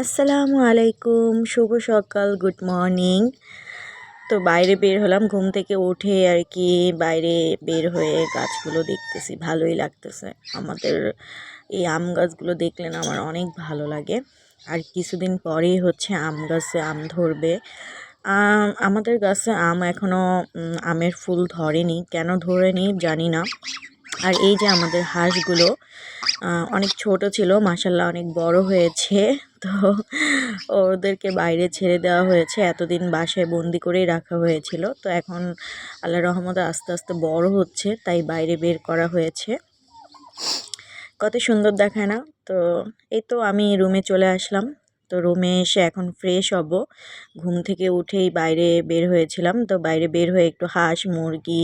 আসসালামু আলাইকুম, শুভ সকাল, গুড মর্নিং। তো বাইরে বের হলাম, ঘুম থেকে উঠে আর কি বাইরে বের হয়ে গাছগুলো দেখতেছি, ভালোই লাগতেছে। আমাদের এই আম গাছগুলো দেখলে না আমার অনেক ভালো লাগে। আর কিছুদিন পরেই হচ্ছে আম গাছে আম ধরবে। আমাদের গাছে আম এখনও আমের ফুল ধরেনি। কেন ধরেনি জানি না। আর এই যে আমাদের হাঁসগুলো অনেক ছোট ছিল মাসাল্লাহ অনেক বড় হয়েছে। তো ওদেরকে বাইরে ছেড়ে দেওয়া হয়েছে। এতদিন বাসায় বন্দি করেই রাখা হয়েছিল। তো এখন আল্লাহ রহমতে আস্তে আস্তে বড় হচ্ছে, তাই বাইরে বের করা হয়েছে। কত সুন্দর দেখায় না? তো এই তো আমি রুমে চলে আসলাম। তো রুমে এসে এখন ফ্রেশ হব। ঘুম থেকে উঠেই বাইরে বের হয়েছিলাম। তো বাইরে বের হয়ে একটু হাঁস, মুরগি,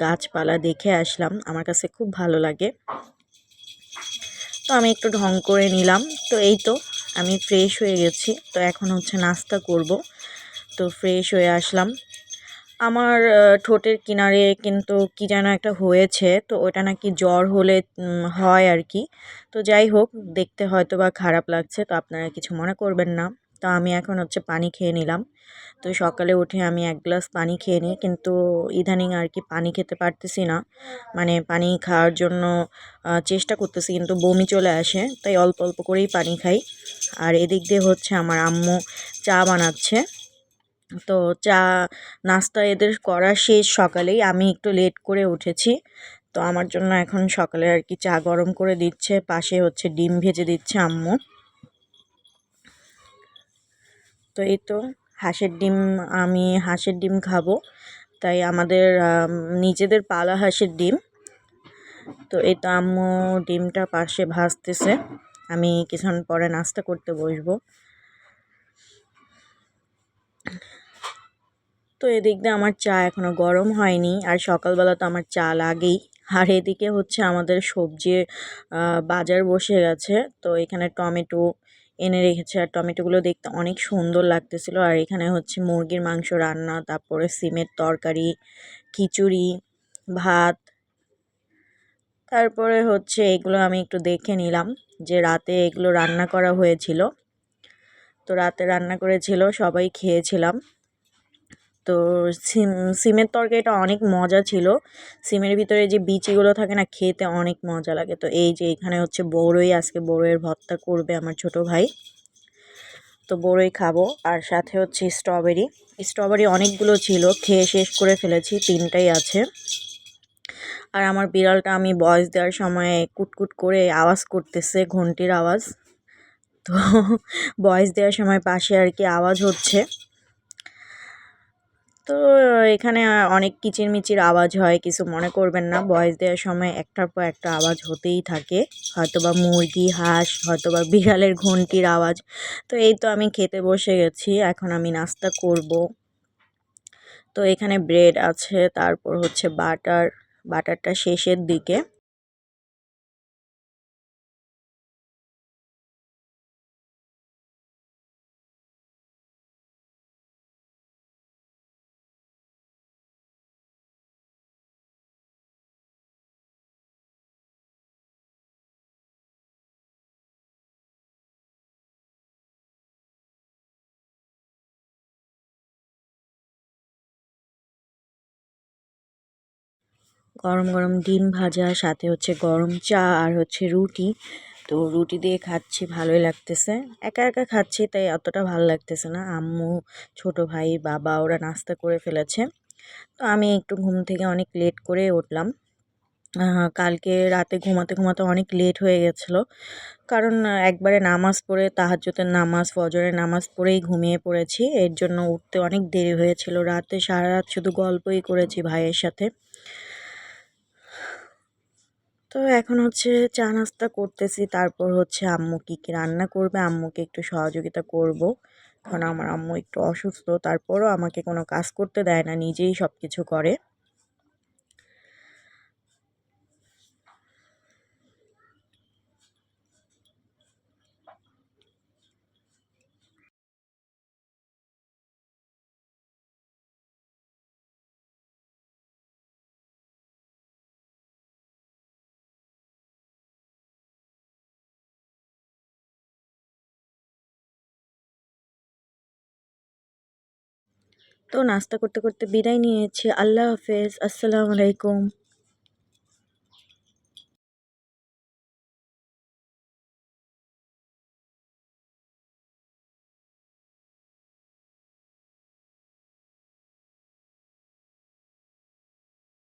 গাছপালা দেখে আসলাম। আমার কাছে খুব ভালো লাগে। তো আমি একটু ঢং করে নিলাম। তো এই তো আমি ফ্রেশ হয়ে গেছি, তো এখন হচ্ছে নাস্তা করব। তো ফ্রেশ হয়ে আসলাম। আমার ঠোঁটের কিনারে কিন্তু কি যেন একটা হয়েছে, তো ওটা নাকি জ্বর হলে হয় আর কি। তো যাই হোক, দেখতে হয়তো বা খারাপ লাগছে, তো আপনারা কিছু মনে করবেন না। তো আমি এখন হচ্ছে পানি খেয়ে নিলাম। তো সকালে উঠে আমি এক গ্লাস পানি খেয়ে নিই, কিন্তু ইদানিং আর কি পানি খেতে পারতেছি না। মানে পানি খাওয়ার জন্য চেষ্টা করতেছি, কিন্তু বমি চলে আসে, তাই অল্প অল্প করেই পানি খাই। আর এদিক দিয়ে হচ্ছে আমার আম্মু চা বানাচ্ছে। তো চা, নাস্তা এদের করা শেষ সকালেই, আমি একটু লেট করে উঠেছি। তো আমার জন্য এখন সকালে আর কি চা গরম করে দিচ্ছে, পাশে হচ্ছে ডিম ভেজে দিচ্ছে আম্মু। তো এই তো হাঁসের ডিম, আমি হাঁসের ডিম খাব। তাই আমাদের নিজেদের পালা হাঁসের ডিম। তো এই তো আম্মু ডিমটা পাশে ভাজতেছে। আমি কিছুক্ষণ পরে নাস্তা করতে বসবো। তো এদিক দিয়ে আমার চা এখনও গরম হয়নি, আর সকালবেলা তো আমার চা লাগেই। আর এদিকে হচ্ছে আমাদের সবজির বাজার বসে গেছে। তো এখানে টমেটো এনে রেখেছে আর টমেটোগুলো দেখতে অনেক সুন্দর লাগতেছিল। আর এখানে হচ্ছে মুরগির মাংস রান্না, তারপরে সিমের তরকারি, খিচুড়ি, ভাত। তারপরে হচ্ছে এগুলো আমি একটু দেখে নিলাম যে রাতে এগুলো রান্না করা হয়েছিল। তো রাতে রান্না করেছিল, সবাই খেয়েছিলাম। তো সিম, সিমের তরকারিটা অনেক মজা ছিল। সিমের ভিতরে যে বিচিগুলো থাকে না, খেতে অনেক মজা লাগে। তো এই যে এখানে হচ্ছে বড়ই, আজকে বড়ইয়ের ভর্তা করবে আমার ছোট ভাই। তো বড়ই খাব, আর সাথে হচ্ছে স্ট্রবেরি। স্ট্রবেরি অনেকগুলো ছিল, খেয়ে শেষ করে ফেলেছি, তিনটাই আছে। আর আমার বিড়ালটা আমি বয়স দেওয়ার সময় কুটকুট করে আওয়াজ করতেছে, ঘন্টির আওয়াজ। তো বয়স দেওয়ার সময় পাশে আর কি আওয়াজ হচ্ছে। তো এখানে অনেক কিচিরমিচির আওয়াজ হয়, কিছু মনে করবেন না। বয়স দেওয়ার সময় একটার পর একটা আওয়াজ হতেই থাকে। হয়তোবা মুরগি, হাঁস, হয়তোবা বিড়ালের ঘন্টির আওয়াজ। তো এই তো আমি খেতে বসে গেছি, এখন আমি নাস্তা করব। তো এখানে ব্রেড আছে, তারপর হচ্ছে বাটার। বাটারটা শেষের দিকে। গরম গরম ডিম ভাজা, সাথে হচ্ছে গরম চা আর হচ্ছে রুটি। তো রুটি দিয়ে খাচ্ছি, ভালোই লাগতেছে। একা একা খাচ্ছি, তাই অতটা ভালো লাগতেছে না। আম্মু, ছোট ভাই, বাবা, ওরা নাস্তা করে ফেলেছে। তো আমি একটু ঘুম থেকে অনেক লেট করে উঠলাম। কালকে রাতে ঘুমাতে ঘুমাতে অনেক লেট হয়ে গেছিল। কারণ একবারে নামাজ পড়ে তাহাজ্যতের নামাজ, ফজরের নামাজ পড়েই ঘুমিয়ে পড়েছি। এর জন্য উঠতে অনেক দেরি হয়েছিল। রাতে সারা রাত শুধু গল্পই করেছি ভাইয়ের সাথে। তো এখন হচ্ছে চা নাস্তা করতেছি। তারপর হচ্ছে আম্মু কী কী রান্না করবে? আম্মুকে একটু সহযোগিতা করব। কারণ আমার আম্মু একটু অসুস্থ। তারপরও আমাকে কোনো কাজ করতে দেয় না। নিজেই সব কিছু করে। তো নাস্তা করতে করতে বিদায় নিয়েছি। আল্লাহ হাফেজ। আসসালামু আলাইকুম।